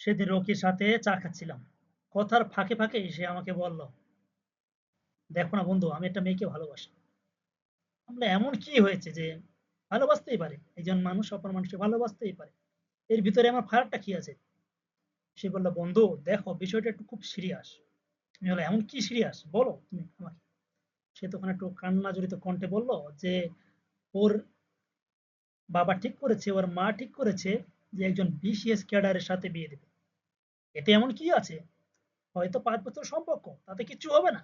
সেদিন রকির সাথে চা খাচ্ছিলাম। কথার ফাঁকে ফাঁকে সে আমাকে বলল, দেখো না বন্ধু, আমি একটা মেয়েকে ভালোবাসি। আমরা এমন কি হয়েছে যে ভালোবাসতেই পারে? একজন মানুষ অপর মানুষকে ভালোবাসতেই পারে। এর ভিতরে আমার ফারাকটা কি আছে? সে বলল, বন্ধু, দেখো, বিষয়টা একটু খুব সিরিয়াস আমি বললাম, এমন কি সিরিয়াস বলো তুমি আমাকে। সে তখন একটু কান্না জড়িত কণ্ঠে বলল যে, ওর বাবা ঠিক করেছে, ওর মা ঠিক করেছে যে একজন বিসিএস ক্যাডারের সাথে বিয়ে দেবে। এতে এমন কি আছে? হয়তো পাঁচ বছর সম্পর্ক, তাতে কিচ্ছু হবে না।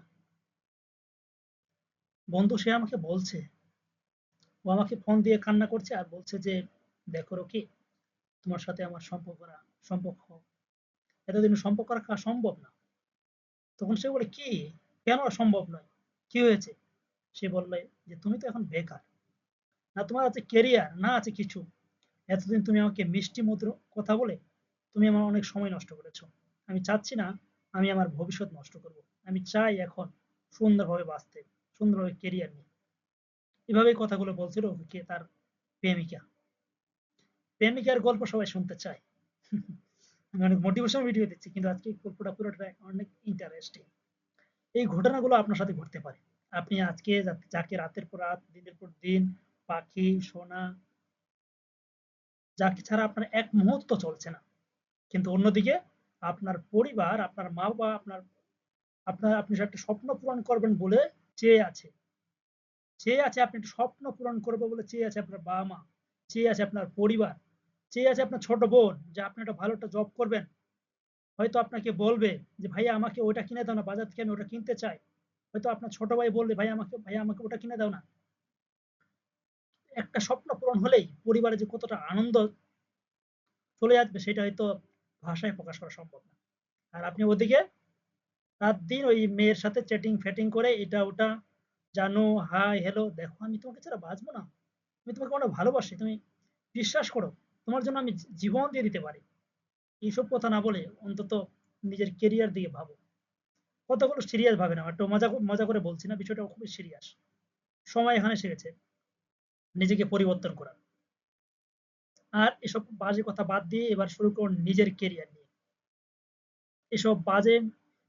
বন্ধু, সে আমাকে বলছে, ও আমাকে ফোন দিয়ে কান্না করছে আর বলছে যে, দেখো রকি, তোমার সাথে আমার সম্পর্ক সম্পর্ক এতদিন সম্পর্ক রাখা সম্ভব না। তখন সে বলে, কি? কেন সম্ভব নয়? কি হয়েছে? সে বললে যে, তুমি তো এখন বেকার। না তোমার আছে কেরিয়ার না আছে কিছু। এতদিন তুমি আমাকে মিষ্টি মধুর কথা বলে তুমি আমার অনেক সময় নষ্ট করেছ। আমি চাচ্ছি না আমি আমার ভবিষ্যৎ নষ্ট করব। আমি চাই এখন সুন্দরভাবে বাঁচতে, সুন্দরভাবে কেরিয়ার নিয়ে। এভাবেই কথাগুলো বলছিল কে তার প্রেমিকা। প্রেমিকার গল্প সবাই শুনতে চায়। আমি অনেক মোটিভেশন ভিডিও দিচ্ছি, কিন্তু আজকে গল্পটা পুরোটা অনেক ইন্টারেস্টিং এই ঘটনাগুলো আপনার সাথে ঘটতে পারে। আপনি আজকে যাকে রাতের পর রাত, দিনের পর দিন, পাখি, সোনা যাকে ছাড়া আপনার এক মুহূর্ত চলছে না। কিন্তু অন্যদিকে আপনার পরিবার, আপনার মা বাবা, আপনার আপনার, আপনি একটা স্বপ্ন পূরণ করবেন বলে চেয়ে আছে। চেয়ে আছে আপনি একটা স্বপ্ন পূরণ করবে বলে চেয়ে আছে আপনার বাবা মা, চেয়ে আছে আপনার পরিবার, চেয়ে আছে আপনার ছোট বোন যে আপনি একটা ভালো একটা জব করবেন। হয়তো আপনাকে বলবে যে, ভাইয়া, আমাকে ওটা কিনে দাও না, বাজার থেকে আমি ওটা কিনতে চাই। হয়তো আপনার ছোট ভাই বলবে ভাই আমাকে, ভাইয়া, আমাকে ওটা কিনে দাও না। একটা স্বপ্ন পূরণ হলেই পরিবারে যে কতটা আনন্দ চলে আসবে সেটা হয়তো ভাষায় প্রকাশ করা সম্ভব না। আর আপনি ওদিকে রাত দিন ওই মেয়ের সাথে চ্যাটিং ফ্যাটিং করে এটা, ওটা, জানো হাই হ্যালো দেখো, আমি তোমাকে ছাড়া বাঁচবো না। আমি তোমাকে অনেক ভালোবাসি, তুমি বিশ্বাস করো, তোমার জন্য আমি জীবন দিয়ে দিতে পারি। এইসব কথা না বলে অন্তত নিজের কেরিয়ার দিকে ভাবো। কতগুলো সিরিয়াস ভাবে না, একটু মজা মজা করে বলছি না বিষয়টা খুবই সিরিয়াস সময় এখানে এসে নিজেকে পরিবর্তন করা। আর এসব বাজে কথা বাদ দিয়ে এবার শুরু করুন নিজের কেরিয়ার নিয়ে। এসব বাজে,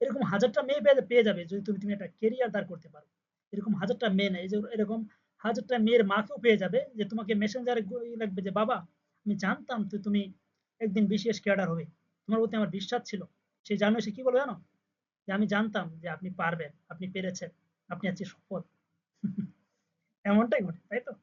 এরকম হাজারটা মেয়ে পেয়ে যাবে যদি তুমি তুমি একটা কেরিয়ার দাঁড় করতে পারো। এরকম হাজারটা মেয়ে নেই যে এরকম হাজারটা মেয়ের মাকেও পেয়ে যাবে যে তোমাকে মেসেঞ্জারে লাগবে যে, বাবা, আমি জানতাম তো তুমি একদিন বিশেষ ক্যাডার হবে। তোমার প্রতি আমার বিশ্বাস ছিল। সে জানো সে কি বলবে জানো? যে আমি জানতাম যে আপনি পারবেন, আপনি পেরেছেন, আপনি আজকে সফল। এমনটাই ঘটে, তাই তো?